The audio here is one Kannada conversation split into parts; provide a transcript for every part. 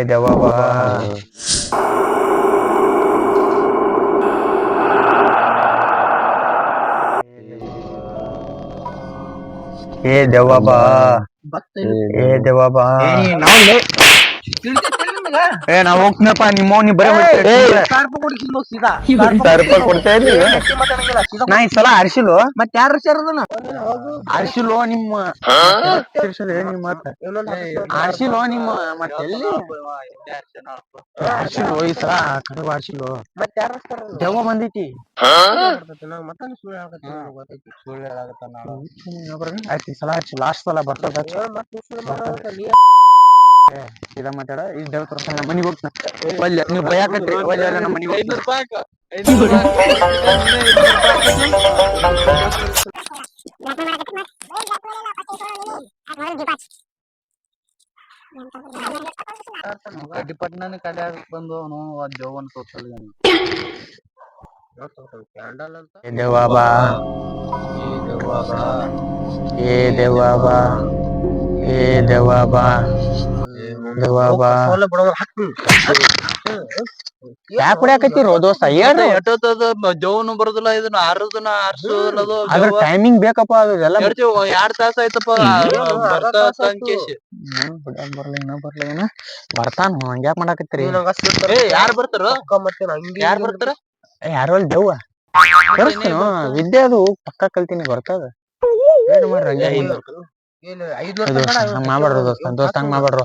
ಏ ದೆವ್ವ ಬಾ ಏ ದೆವ್ವ ಬಾ ಏ ದೆವ್ವ ಬಾ ಏ ಹೋಗ್ತೀನಪ್ಪ ನಿಮ್ಮ ನೀ ಬರೇ ರೂಪಾಯಿ ಕೊಡ್ತಾ ಇದ್ರಿ ನಾ ಈ ಸಲ ಅರ್ಸಿಲು ಮತ್ ಯಾರ ಸೇರದನ ಅರ್ಸಿಲು ನಿಮ್ಮ ನಿಮ್ಮ ಮಾತ ಅರ್ಸಿಲು ನಿಮ್ಮ ಮತ್ತೆ ಎಲ್ಲಿ ಅರ್ಸಿಲು ಈ ಸಲ ಕಡೆ ಮತ್ ಯಾರ ಬಂದೈತಿ ಆಯ್ತು ಈ ಸಲ ಲಾಸ್ಟ್ ಸಲ ಬರ್ತದ ಹಚ್ಚು ಮತ್ ನೀ ಸುಳ್ಳು ಮಾತಾಡಕತ್ತಿ, ನೀ ಇದ ಮಾತಾಡ ಈ ದೇವ್ ತೋರ್ಸ ನಮ್ಮ ಮನಿಗೆ ಹೋಗ್ತಾನ ಒಲ್ಲೆ ನೀವು ಭಯಕತ್ರಿ ಒಲ್ಲೆ ಒಲ್ಲೆ ನಮ್ಮ ಮನಿಗೆ ಹೋಗ್ತಾನ ಕಡ್ಡಿಪಟ್ನಾನ ಕಡೆ ಬಂದು ಅವನು ದೇವನ್ ತೋರ್ಸಲ್ಲ ಕ್ಯಾಂಡಲ್ ಅಂತ ಏ ದೆವ್ವ ಬಾ ಈ ದೆವ್ವ ಬಾ. ಏ ದೆವ್ವ ಯಾಕೆ ಕುಡಿಯಾಕತ್ತೀರೋ ದೋಸ್ತ? ಬರುದಿಲ್ಲ ಇದನ್ನ ಆರದನ ಆರ್ಸೋದು ಅದ್ರ ಟೈಮಿಂಗ್ ಬೇಕಪ್ಪ ಅದು ಎಲ್ಲ ಹೇಳ್ತೀವಿ ಎರಡ್ ತಾಸ ಆಯ್ತಪ್ಪ ಬರ್ತಾನ ಹಂಗ್ಯಾಕ್ ಮಾಡಾಕತ್ತೀರಿ? ಯಾರು ಯಾರ್ ಬರ್ತಾರ? ಯಾರ್ ಬರ್ತಾರ? ಯಾರು ಅಲ್ಲಿ ದೆವ್ವ ವಿದ್ಯೆ ಅದು ಪಕ್ಕ ಕಲ್ತೀನಿ ಬರ್ತದ ಏನ್ ಮಾಡ್ರಿ ಹಂಗೆ ದೋಸ್ತ ದೋಸ್ತ ಹಂಗ ಮಾಡ್ಬೇಡ್ರು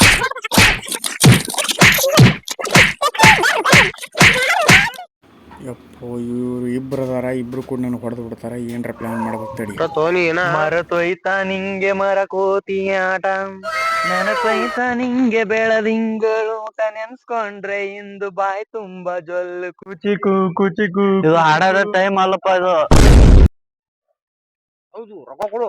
ಯಪ್ಪೋ ಇವ್ರು ಇಬ್ರು ಅದಾರ ಇಬ್ರು ಕೂಡ ನನ್ ಹೊಡೆದು ಬಿಡ್ತಾರ ಏನ್ರ ಪ್ಲಾನ್ ಮಾಡ್ಬೇಕು ತಡಿ. ತೋನಿ ಏನ ಮರತೊಯ್ತ ನಿಂಗೆ ಮರ ಕೋತಿ ಆಟ. ನೆನಪೈತ ನಿಂಗೆ ಬೆಳದಿಂಗಳು. ಊಟ ನೆನ್ಸ್ಕೊಂಡ್ರೆ ಇಂದು ಬಾಯ್ ತುಂಬಾ ಜೊಲ್ಲು. ಕುಚಿಕು ಕುಚಿಕು ಇದು ಹಾಡೋದ ಟೈಮ್ ಅಲ್ಲಪ್ಪ ಇದು. ಹೌದು ರೊಕ್ಕ ಕೊಡು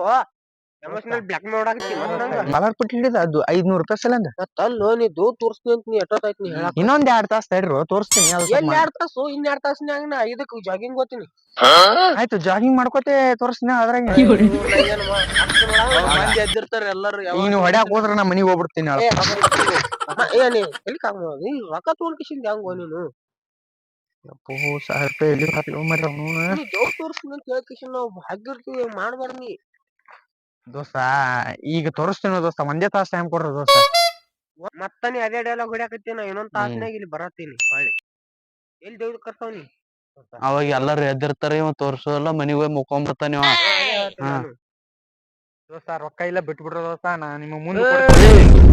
ಮಲರ್ ಪುಟ್ಟಿ ಹಿಡಿದ ಅದು ಐದ್ನೂರ್ ರೂಪಾಯಿ ಸಲಂದ ಅಲ್ಲೋ ನೀ ದೋ ತೋರಿಸ್ತೀನಿ ಅಂತ ನೀ ಎಷ್ಟೊತ್ತಾಯ್ತು ನೀ ಹೇಳಕ್ ಇನ್ನೊಂದ್ ಎರಡ್ ತಾಸ ತಡ್ರು ತೋರಿಸ್ತೀನಿ ಎಲ್ಲಿ ಎರಡ್ ತಾಸು? ಇನ್ ಎರಡ್ ತಾಸಿನ್ಯಾಗ ನಾ ಇದಕ್ ಜಾಗಿಂಗ್ ಗೊತ್ತೀನಿ ಆಯ್ತು ಜಾಗಿಂಗ್ ಮಾಡ್ಕೋತೆ ತೋರಿಸ್ತೀನಿ ಅದ್ರಾಗ. ಎದ್ದಿರ್ತಾರ ಎಲ್ಲಾರು ನೀನು ಹೊಡ್ಯಾಕ್ ಹೋದ್ರ ನಾ ಮನಿಗ್ ಹೋಗ್ಬಿಡ್ತೀನಿ ಎಲ್ಲಿ ಕಾಮ ನೀ ರೊಕ್ಕ ತೋರ್ಕಿಸಿಂದ ಹೆಂಗೋ ನೀನು? ಅಪ್ಪೋ ಸಾವಿರ ರೂಪಾಯಿ ಎಲ್ಲಿ ಹಾಕ್ಲಿ ಮರ್ರಿ ಅವ್ನು. ತೋರಿಸ್ತೀನಿ ಅಂತ ನಾವು ಮಾಡ್ಬಾರ್ದು ನೀ. ದೋಸ್ತ ಈಗ ತೋರಿಸ್ತೇನೆ ದೋಸ್ತ ಒಂದೇ ತಾಸ್ ಟೈಮ್ ಕೊಡ್ರಿ ದೋಸ್ತ. ಮತ್ತ ನೀ ಅದೇ ಡೈಲಾಗ್ ಹೊಡ್ಯಾಕತ್ತಿ ನಾ ಇನ್ನೊಂದ್ ತಾಸ್ನಾಗ ಇಲ್ಲಿ ಬರತ್ತೀನಿ ಹೊಳ್ಳಿ. ಎಲ್ಲಿ ದೇವ್ರ ಕರ್ತಾವ್ನಿ ಅವಾಗ ಎಲ್ಲಾರು ಎದ್ದಿರ್ತಾರ ಇವ ತೋರ್ಸೋಲ್ಲ ಮನಿಗ್ ಹೋಗಿ ಮುಕೊಂಡ್ ಇವ. ಹಾ. ದೋಸ್ತ ರೊಕ್ಕ ಇಲ್ಲ ಬಿಟ್ಬಿಡ್ರ ದೋಸ್ತ ನಾ ನಿಮ್ಮ ಮುಂದೆ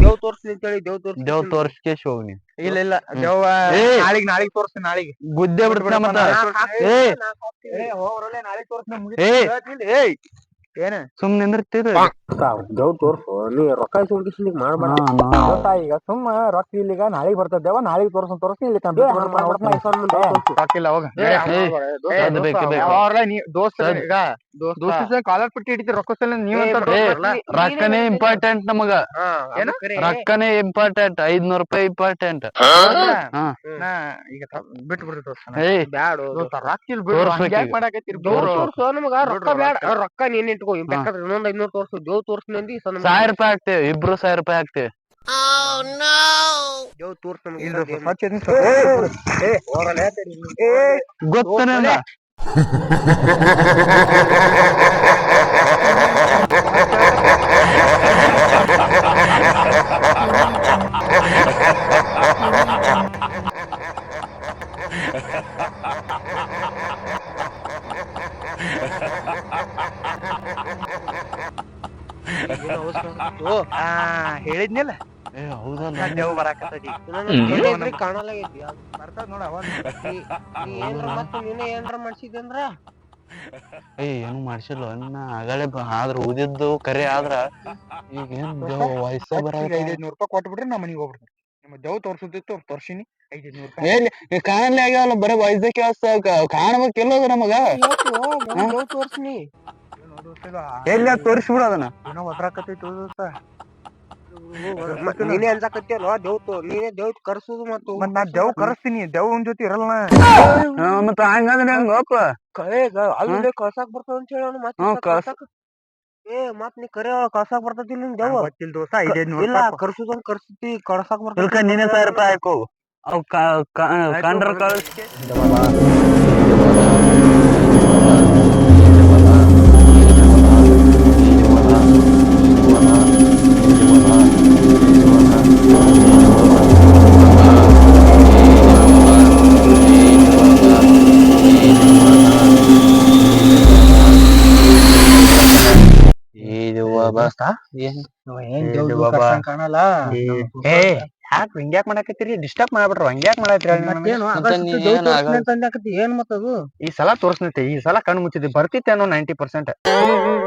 ದೇವ್ ತೋರಿಸ್ತೀನಿ ಅಂತ ಹೇಳಿ ದೇವ್ ತೋರ್ಸ್ ದೇವ್ ತೋರ್ಸ್ಕೇಶ್ ಹೋಗ್ನಿ. ಇಲ್ಲ ಇಲ್ಲ ದೇವ ಏ. ನಾಳಿಗ್ ನಾಳಿಗ್ ತೋರಿಸ್ತೀನಿ ನಾಳಿಗ್. ಗುದ್ದೆ ಬಿಡ್ತಾನ ಮತ್ತ. ಏ ನಾಳಿಗ್ ತೋರಿಸ್ತೀನಿ ಏ ಏಯ್. ಏನ? ಸುಮ್ ತೋರ್ಸು. ನೀ ರೊಕ್ಕ ಈಗ? ಸುಮ್ಮ ರೊಕ್ಕ ಇಲ್ಲಿಗ ನಾಳೆ ಬರ್ತದೇವ ನಾಳೆ ತೋರ್ಸನ್ ತೋರ್ಸಿ ಇಲ್ಲಿ ದೋಸ್ತ ಈಗ ದೋಸ್ತ. ಕಾಲರ್ ಪಟ್ಟಿ ಹಿಡಿತಿ ರೊಕ್ಕ ಸಲ ನೀವ್ ರೊಕ್ಕನೇ ಇಂಪಾರ್ಟೆಂಟ್ ನಮಗ. ಏನು? ರೊಕ್ಕನೇ ಇಂಪಾರ್ಟೆಂಟ್ ಐದ್ನೂರ್ ರೂಪಾಯಿ ಇಂಪಾರ್ಟೆಂಟ್ ಹಾ. ನಾ ಈಗ ಬಿಟ್ಟು ಬಿಡ್ರಿ ದೋಸ್ತ ಬ್ಯಾಡು ಇಲ್ಲ ಮಾಡಾಕತ್ತೀರಿ. ತೋರ್ಸು. ಬ್ಯಾಡ. ರೊಕ್ಕ. ನೀನ್ ಇಟ್ಕೋ ಬೇಕಾದ್ರೆ ಇನ್ನೊಂದ್ ಐದ್ನೂರ್ ತೋರ್ಸು ದೇವ್ ತೋರ್ಸ್ತೀನಿ ಅಂದಿ ಈ ಸಲ ಸಾವಿರ ರೂಪಾಯಿ ಹಾಕ್ತೇವೆ ಇಬ್ರು ಸಾವಿರ ರೂಪಾಯಿ ಹಾಕ್ತೇವೆ ದೇವ್ ತೋರ್ಸು ನಮಗ ಇಲ್ಲ ಇರೋದ್ ದೋಸ್ತ, ಏನು? ಸ್ವಚ್ಛ ಇದ್ದೀನಿ ಸ್ವಲ್ಪ. ಏ, ಹೋಗಲ್ಲ ಹೇಳ್ತೀರಿ ನೀವು. ಏ, ಗೊತ್ತನೇ ಇಲ್ಲ ಏನು ಆಯ್ತು? ಆ, ಹೇಳಿದ್ನಿಲ್ಲ. ಏ ಹೌದಲ್ಲ ದೇವ್ ಕಾಣಲಾಗೈತಿ. ನೋಡ ಅವಾಗ. ನೀ- ನೀ ಏನ್ರ ಮತ್ತ ನೀನೇ ಏನ್ರ ಮಾಡ್ಸಿದ್ದೆ ಅಂದ್ರ? ಏ ಏನು ಮಾಡ್ಸಿಲ್ಲ? ಅನ್ನ ಆಗಲೇ ಬ- ಆದ್ರ ಉದಿದ್ದು ಕರೆ ಆದ್ರ ಈಗ ಏನ್ ದೇವ್ ವಯಸ್ಸ ಬರ ಐದೈದ್ನೂರ್ ರೂಪಾಯಿ ಕೊಟ್ಬಿಡ್ರಿ ನಾ ಮನಿಗ್ ಹೋಗ್ಬಿಡ್ತೀನಿ ನಿಮ್ಮ ದೇವ್ ತೋರ್ಸುದಿತ್ತು ತೋರ್ಸಿನಿ. ಐದೈದ್ನೂರ್ ರೂಪಾಯಿ. ಕಾಣಲೇ ಆಗ್ಯಾವಲ್ಲ ಬರೀ ವಯಸ್ಸ ಕೇಳಿಸ್ತ ಕಾಣ್ಬೇಕಿಲ್ಲದ ನಮಗ. ದೇವ್ ತೋರ್ಸ್ನಿ. ಎಲ್ಲಿ ತೋರಿಸ್ಬಿಡು ಅದನ್ನ. ಏನೋ ಒದ್ರಾಕತ್ತೈತಿ ದೋಸ್ತ ಮತ್ತ್ ನೀನೇ ಅನ್ಸಾಕತ್ತಿಯಲ್ಲ ದೇವ್ತು ನೀನೇ ದೇವ್ ಕರ್ಸುದು ಮತ್ತು ಮತ್ ನಾ ದೇವ್ ಕರೆಸ್ತೀನಿ ದೇವ್ನ ಜೊತೆ ಇರಲ್ಲ. ಮತ್ತ ಹಂಗಂದ್ರೆ ಹೆಂಗಪ್ಪ ಕಳೆಗ ಅಲ್ಲಿ ಕಳ್ಸಾಕ್ ಬರ್ತದ ಅಂತ ಹೇಳೋಣ ಮತ್ ಮತ್ತೆ ಏ ಮತ್ ನೀ ಕರೆ ಕಳ್ಸಾಕ್ ಬರ್ತೈತಿ ನಿನ್ ದೇವ್ ಗೊತ್ತಿಲ್ಲ ದೋಸ್ತ ಇದೆ ಇಲ್ಲ ಕರ್ಸುದಂಗ್ ಕರ್ಸತಿ ಕಳ್ಸಾಕ್ ಬರ್ತೈತಿ ನೀನೇ ಸಾವಿರ ರೂಪಾಯಿ ಹಾಕೋ. ಅವ್ ಕಂಡ್ರ ಕಳ್ಸಿ. ಏನ್ ಏನ್ ದೇವ್ರು ಕರ್ಸಂಗ್ ಕಾಣಲ್ಲ? ಏ ಯಾಕ್ ಹಿಂಗ್ಯಾಕ್ ಮಾಡಾಕತ್ತೀರಿ? ಡಿಸ್ಟರ್ಬ್ ಮಾಡ್ಬಿಟ್ರು ಹಂಗ್ಯಾಕ್ ದೇವ್ ಏನ್ ಮತ್ತದು ಈ ಸಲ ತೋರ್ಸ್ನೈತಿ ಈ ಸಲ ಕಣ್ಣು ಮುಚ್ಚಿದ್ವಿ ಬರ್ತಿತ್ತೇನೋ ನೈಂಟಿ ಪರ್ಸೆಂಟ್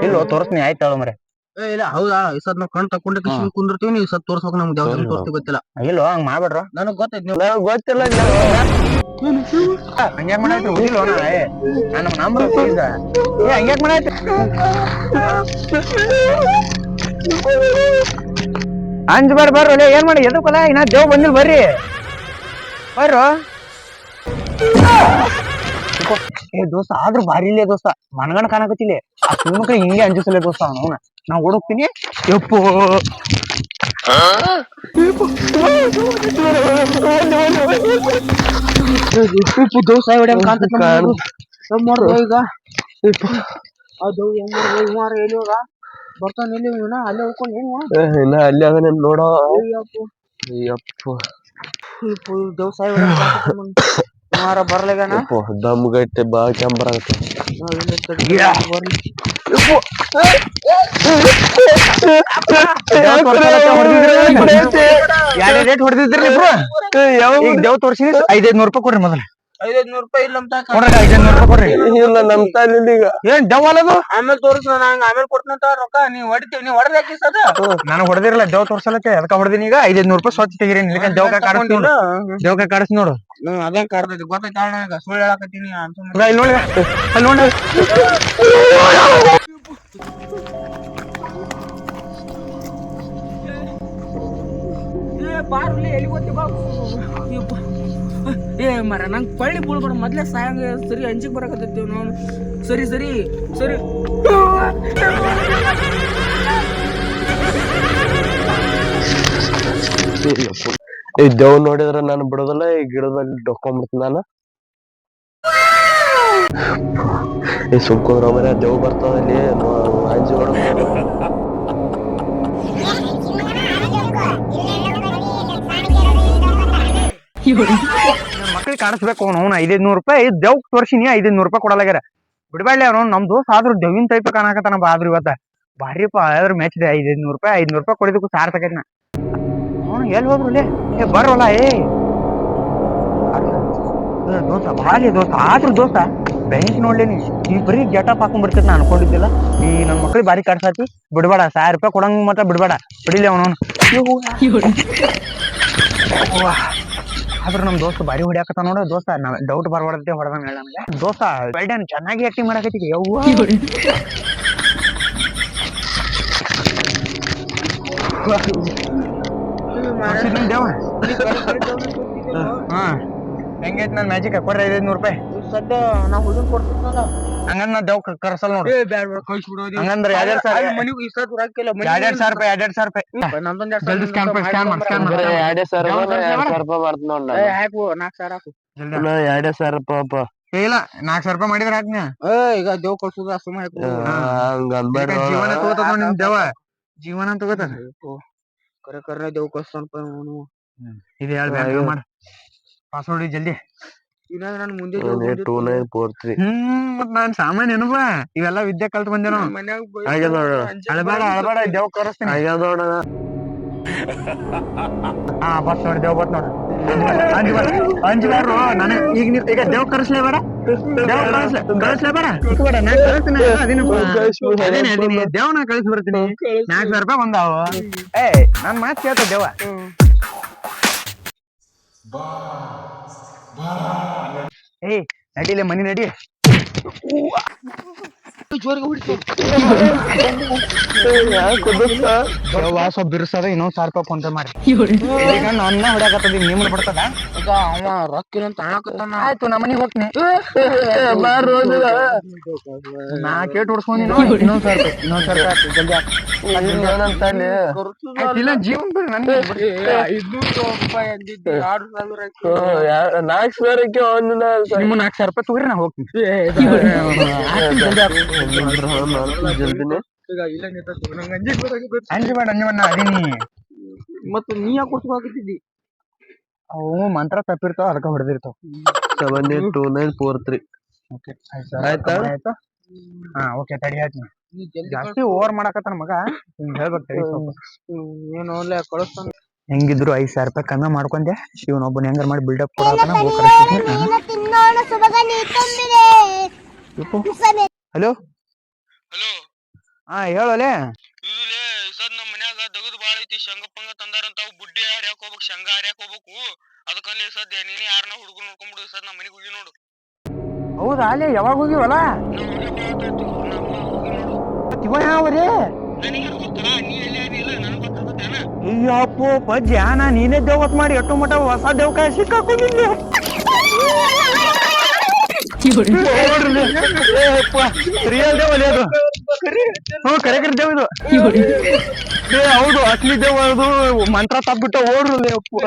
ಇಲ್ಲೋ ತೋರ್ಸ್ನಿ ಆಯ್ತು ಹೇಳು ಮರೆ. ಏ ಇಲ್ಲ ಹೌದಾ? ಈ ನಾವ್ ಕಣ್ ತಕೊಂಡ. ಕುಂದಿರ್ತೀವಿ ನೀವು ಸತ್ ತೋರ್ಸ್ಬೇಕು ನಮ್ಗೆ ಯಾವ್ದು ಸರಿ ಗೊತ್ತಿಲ್ಲ. ಇಲ್ಲೋ ಹಂಗ್ ಮಾಡ್ಬೇಡ್ರ? ನನಗ್ ಗೊತ್ತೈತಿ ನೀವು. ಗೊತ್ತಿಲ್ಲ ಹಂಗ್ಯಾಕ್ ಮಾಡಾಯ್ತು ಏ ನನ್ನ ನಂಬರ್ ಏ ಹಂಗ್ಯಾಕ್ ಮಾಡಾಯ್ತು ಅಂಜ್ ಬರ್ ಬರ್ರಿ ಏನ್ ಮಾಡಿ ಎದಕ್ಕಲ್ಲ ಇನ್ನ ದೇವ್ ಬಂದಿಲ್ಲ ಬರ್ರಿ. ಬರ್ರು ಏ ದೋಸ್ತ ಆದ್ರೂ ಭಾರಿ ಇಲ್ಲೇ ದೋಸ್ತ. ಮನಗಣ ಕಾಣಕತ್ತಿಲ್ಲ. ಆ ಶಿವಮಕ್ಳ ಹಿಂಗೆ ಅಂಜಿಸಲೇ ದೋಸ್ತ ಅವನ ನಾ ಓಡೋಗ್ತೀನಿ ಎಪ್ಪು. ಉಪ್ಪು ದೋಸ ಹೊಡ್ಯಂಗ್ ಕಾಣ್ತೈತಿ. ಏನ್ ಈಗ? ಅದು ಹೆಂಗ್ ಎಲ್ಲಿ ಹೋಗ ಬರ್ತಾನ ಇಲ್ಲಿ ಇವ್ನ ಅಲ್ಲೇ ಏನು ಇನ್ನ ಅಲ್ಲಿ ಅದನ್ನ ನೋಡೋ. ಅಯ್ಯಪ್ಪ. ಯಪ್ಪ ದಮ್ ಗಟ್ಟೆ ಬಾ ಎರಡ್ ರೇಟ್ ಹೊಡೆದಿದ್ರಿ ಈಗ ದೇವ್ ತೋರ್ಸಿ ಐದೈದ್ ನೂರ್ ರೂಪಾಯಿ ಕೊಡ್ರಿ ಮೊದಲು. ಐದೈದ್ ನೂರ್ ರೂಪಾಯಿ ಇಲ್ಲ ಅಂತ ಕೊಡ್ರಿ ಐದೈದ್ ನೂರ್ ರೂಪಾಯಿ ಕೊಡ್ರಿ. ಇಲ್ಲ ನಮ್ ತಾಲಿ ಈಗ. ಏನ್ ದೇವ್ ಅಲ್ಲದು ಆಮೇಲೆ ತೋರಿಸ್ ನಾನು ಆಮೇಲೆ ಕೊಡ್ತಂತ ರೊಕ್ಕ ನೀವ್ ಹೊಡಿತೀವಿ ನೀವ್ ಹೊಡೆದ ಹಾಕಿ ಸದ ನಾನು ಹೊಡೆದಿರಲ್ಲ ದೇವ್ ತೋರ್ಸಲಕ್ಕೆ ಅದಕ್ಕ ಹೊಡೆದಿನಿ ಈಗ? ಐದೈದ್ ನೂರ್ ರೂಪಾಯಿ ಸ್ವಚ್ಛ ತೆಗಿರಿ ನಿಲ್ಕ ದೇವ್ಕ ಕಾಡಿಸ್ ನೋಡು. ದೇವ್ಕ ಕಾಡಿಸ್ ನೋಡು. ಅದೇ ಕಾಡ್ತೈತಿ ಗೊತ್ತೈತಿ ಅಣ್ಣ ಸುಳ್ಳು ಹೇಳಕತ್ತೀನಿ ಅಂತ ಇಲ್ಲಿ ನೋಡಿ. ಅಲ್ಲಿ ನೋಡಿ. ಬಾರ್ಲಿ ಎಲ್ಲಿ ಗೊತ್ತಿ ಬಾ. ಏ ಮರ ನಂಗೆ ಪಳ್ಳಿ ಬೀಳ್ಬೇಡ ಮೊದ್ಲೇ ಸಾಯಂಗ ಸರಿ ಅಂಜಿಗೆ ಬರಕತ್ತೈತಿ ನಾವು ಸರಿ ಸರಿ ಸರಿ. ಈ ದೇವ್ ನೋಡಿದ್ರೆ ನಾನು ಬಿಡೋದಲ್ಲ ಈ ಗಿಡದಲ್ಲಿ ಡೊಕ್ಕೊಂಡ್ಬಿಡ್ತೀನಿ ನಾನು. ಈ ಸುಮ್ಕೊಂಡ್ರ ಮರ ದೇವ್ ಬರ್ತದ ಅಲ್ಲಿ ಅಂಜಿ ಹೊಡ್ಕೊಂಡು ಮಕ್ಳಿಗೆ ಕಾಣಿಸ್ಬೇಕು. ಅವ್ನು ಐದೈದ್ ನೂರು ರೂಪಾಯಿ ದೇವ್ ತೋರ್ಸಿನಿ ಐದೈದ್ ನೂರು ರೂಪಾಯಿ ಕೊಡಲಾಗ್ಯಾರ ಬಿಡ್ಬೇಡ್ಲಿ ಅವ್ನು ನಮ್ ದೋಸ್ತ ಆದ್ರೂ ದೇವಿನ ಟೈಪ್ ಕಾಣಕತ್ತಾನ ಬಾ ಆದ್ರೂ ಇವತ್ತ. ಭಾರಿಪ್ಪ ಆದ್ರೂ ಮ್ಯಾಚ್ ಇದೆ ಐದೈದ್ ನೂರ್ ರೂಪಾಯಿ, ಐದ್ನೂರ್ ರೂಪಾಯಿ ಕೊಡಿದಕ್ಕೂ ಸಾರ್ ನಾ ಅವ್ನು ಎಲ್ಲಿ ಹೋದ್ರು ಏ, ಬರೋಲ್ಲ, ಏ. ದೋಸ್ತ ಭಾರಿ ದೋಸ್ತ, ಆದ್ರೂ ದೋಸ್ತ ಬೆಂಕಿ ನೋಡ್ಲೇನಿ ಈ ಬರೀ ಗೆಟಪ್ ಹಾಕೊಂಡ್ ಬರ್ತಿದ್ ನಾ ಅನ್ಕೊಂಡಿದ್ದಿಲ್ಲ. ಈ ನನ್ ಮಕ್ಳಿಗೆ ಭಾರಿ ಕಾಡ್ಸಾತಿ ಬಿಡ್ಬೇಡ, ಸಾವಿರ ರೂಪಾಯಿ ಕೊಡಂಗ್ ಮಾತ್ರ ಬಿಡ್ಬೇಡ. ಬಿಡಿಲಿ ಅವನು ಆದ್ರ ನಮ್ ದೋಸ್ತ ಬಾರಿ ಹೊಡಿಯಾಕತ್ತ ನೋಡ. ದೋಸ್ತ, ನಾವ್ ಡೌಟ್ ಬರ್ಬಾರ್ದಂತೆ ಹೊಡೆದ ಹೇಳ ನಮ್ಗೆ ದೋಸ್ತ ಬೆಲ್ಡನ್ ಚೆನ್ನಾಗಿ ಆಕ್ಟಿಂಗ್ ಮಾಡಕತ್ತಿ ಯವ್ವ. ತೋರ್ಸಿದ್ ನಿನ್ ದೇವ ಹಾ. ಹೆಂಗೈತ್ ನನ್ ಮ್ಯಾಜಿಕ್ ಕೊಡ್ರಿ ಐದೈದ್ ನೂರ್ ರೂಪಾಯಿ. ಸದ್ಯ ನಾ ಹುಡುಗ ಕೊಡ್ತಿದ್ನಲ್ಲ ಹಂಗಂದ್ ನಾ ದೇವ್ ಕರ್ಸಲ್ ನೋಡು. ಏ ಬ್ಯಾಡ ಬ್ಯಾಡ ಕಳ್ಸ್ಬಿಡೋದು ಹಂಗಂದ್ರ ಎರಡ್ ಸಾವಿರ ಮನಿಗ್ ಈ ಸದ್ ರೊಕ್ಕಿಲ್ಲ ಎರಡ್ ಸಾವಿರ ರೂಪಾಯಿ ಎರಡ್ ಸಾವಿರ ರೂಪಾಯಿ. ನಂದೊಂದ್ ಎರಡ್ ಜಲ್ದಿ scan ಮಾಡ್, scan ಮಾಡ್, scan ಮಾಡ್. ಬರೀ ಎರಡೇ ಸಾವಿರ ಯಾವ ರೂಪಾಯಿ ಕಳ್ಸಿ ಎರಡ್ ಮಾಡ? ಸಾವಿರ ರೂಪಾಯಿ ಬರ್ತ ನೋಡ್ ಏ ಹಾಕು ನಾಲ್ಕ್ ಸಾವಿರ ಹಾಕು. ಜಲ್ದಿ ನಾನು. ಎರಡೇ ಸಾವಿರ ರೂಪಾಯಿ ಅಪ್ಪ ಏ ಇಲ್ಲ ನಾಲ್ಕ್ ಸಾವಿರ ರೂಪಾಯಿ ಮಾಡಿದ್ರ ಹಾಕ್ನ. ಏ ಈಗ ದೇವ್ ಕಳ್ಸುದ ಸುಮ್ಮ ಹಾಕು. ಹಂಗ ಅನ್ಬೇಡ ಜೀವನ ತಗೋತದ ನೋಡ್ ನಿಮ್ ದೇವ ಜೀವನ ತಗೋತದ. ಕರೆ ಕರೆ ದೇವ್ ಕಳ್ಸ್ತಾನಪ್ಪ ಅವನು. ಇದು ಹೇಳ್ ಬ್ಯಾಂಕ್ ಮಾಡ. ಪಾಸ್ವರ್ಡ್ ಜಲ್ದಿ. ಇನ್ನ ನಾನು ಮುಂದೆ Dev two nine four three. Hmm ಮತ್ ನಾನ್ ಸಾಮಾನ್ಯ ಏನಪ್ಪ ಇವೆಲ್ಲ ವಿದ್ಯೆ ಕಲ್ತ್ ಮನ್ಯಾಗ ಬೈದ್ರು, ಹಾಗೆ ನೋಡು. ಅಂಜಿಕ್ ಅಳಬೇಡ ಅಳಬೇಡ ದೇವ್ ಕರೆಸ್ತೀನಿ. ಆಗ್ಯಾದ ನೋಡ. ಹಾ ಬಸ್ ನೋಡಿ ದೇವ್ ಬತ್ ನೋಡು. ನನಗೆ ಈಗ ನೀವ್ ಈಗ ದೇವ್ ಕರೆಸ್ಲೇ ಬೇಡ. ದೇವ್ ಕರೆಸ್ಲೇ ಕರೆಸ್ಲೇ ಬೇಡ. ಬೇಡ ನಾ ಅದೇನೆ ಕಳಿಸಿ ಬರ್ತೀನಿ. ನಾಲ್ಕು ಸಾವಿರ ರೂಪಾಯಿ ಬಂದಾವ ಏ ನನ್ ಮಾತು ಕೇಳ್ತ ದೇವ ಏಯ್ ನಡಿಲೆ ಮನಿ ನಡಿ. ಜೋರಿಗೆ ಹೊಡಿತು. ಬಿರ್ಸದ ಇನ್ನೊಂದ್ ಸಾವಿರ ರೂಪಾಯಿ ಫೋನ್ ಪೇ ಮಾಡಿ. ಈಗ ನನ್ನ ಹೊಡ್ಯಾಕತ್ತದ ನಿಮ್ಮನ್ನ ಬಿಡ್ತದ ಈಗ ಅವ ರೊಕ್ಕ ಅಂತ ಅನ್ನಕತ್ತಾನ ಆಯ್ತು ನಮ್ಮ ಮನಿಗ್ ಹೋಗ್ತೀನಿ. ನಾ ಕೇಟ್ ಹೊಡ್ಸ್ಕೊಂಡಿ ಇನ್ನೊಂದ್ ಸಾವಿರ ರೂಪಾಯಿ ಇನ್ನೊಂದ್ ಸಾವಿರ ರೂಪಾಯಿ ಜಲ್ದಿ ಇಲ್ಲ ಜೀವನ್ ಬಿಡ್ರಿ ನನಗೆ ಐದ್ನೂರು ರೂಪಾಯಿ ಅಂದಿದ್ದೆ ಎರಡು ಸಾವಿರ ನಾಲ್ಕು ಸಾವಿರಕ್ಕೆ ಒಂದು ನಿಮ್ಮ ನಾಲ್ಕು ಸಾವಿರ ರೂಪಾಯಿ ತಗೋರಿ ನಾ ಹೋಗ್ತೀನಿ. ಜಲ್ದಿನೇ ನಾ ಯಾಕೆ ಕೊಡ್ಸ್ಕೊಳಕತ್ತಿದ್ದಿ ಅವು ಮಂತ್ರ ತಪ್ಪಿರ್ತಾವ ಅದಕ್ಕೆ ಹೊಡೆದಿರ್ತಾವ seven eight two nine four three ಹಾ ಓಕೆ ತಡಿ ಆಯ್ತು ಜಾಸ್ತಿ ಓವರ್ ಮಾಡಕತ್ತಾನ ಮಗ ಹಿಂಗ್ ಹೇಳ್ಬೇಕು ತಡಿ. ಏನು ಒಳ್ಳೆ ಕಳಿಸ್ತಾನ ಹೆಂಗಿದ್ರು ಐದ್ ಸಾವಿರ ರೂಪಾಯಿ ಕಮ್ಮಿ ಮಾಡ್ಕೊಂಡೆ ಶಿವನೊಬ್ಬನ ಹೆಂಗಾರ ಮಾಡಿ ಬಿಲ್ಡಪ್ ಕೊಡತಾನ ಹಲೋ ಹಲೋ ಹಾ ಹೇಳೋಲೆ ಇಲ್ಲಿ ಸದ್ ನಮ್ಮ ಮನ್ಯಾಗ ದಗದ್ ಬಾಳ ಐತಿ ಶೇಂಗಾ ಪಂಗ ತಂದಾರಂತ ಅವ್ ಬುಡ್ಡಿ ಹರ್ಯಾಕ್ ಹೋಗ್ಬೇಕು ಶಂಗ ಹರ್ಯಾಕ್ ಹೋಗ್ಬೇಕು ಅದಕ್ಕಲ್ಲಿ ಸದ್ಯ ನೀನೇ ಯಾರನ್ನ ಹುಡುಗರು ನೋಡ್ಕೊಂಡ್ಬಿಡು ಸದ್ ನಮ್ಮ ಮನೆಗೆ ಹೋಗಿ ನೋಡು ಹೌದಾ ಅಲ್ಲೇ ಯಾವಾಗ ಹೋಗಿವಲ್ಲ ಇವ ಯಾವ್ರಿ ಅಯ್ಯಪ್ಪೋ ಪಜ್ಜ ನಾ ನೀನೇ ದೇವತ್ ಮಾಡಿ ಎಟ್ಟು ಮಟ ಹೊಸ ದೇವಕಾಯ ಸಿಕ್ಕಾಕೊಂಡಿದ್ದೆ ರಿಯಲ್ ದೇವಲ್ಲಿ ಅದು ಹ್ಞೂ ಕರೆ ಕರೆ ದೇವ್ ಇದು. ಏ ಹೌದು ಅಸ್ಲಿ ದೇವ್ ಅದು ಮಂತ್ರ ತಪ್ಪಿಟ್ಟ ಓಡ್ರು ಅಪ್ಪ.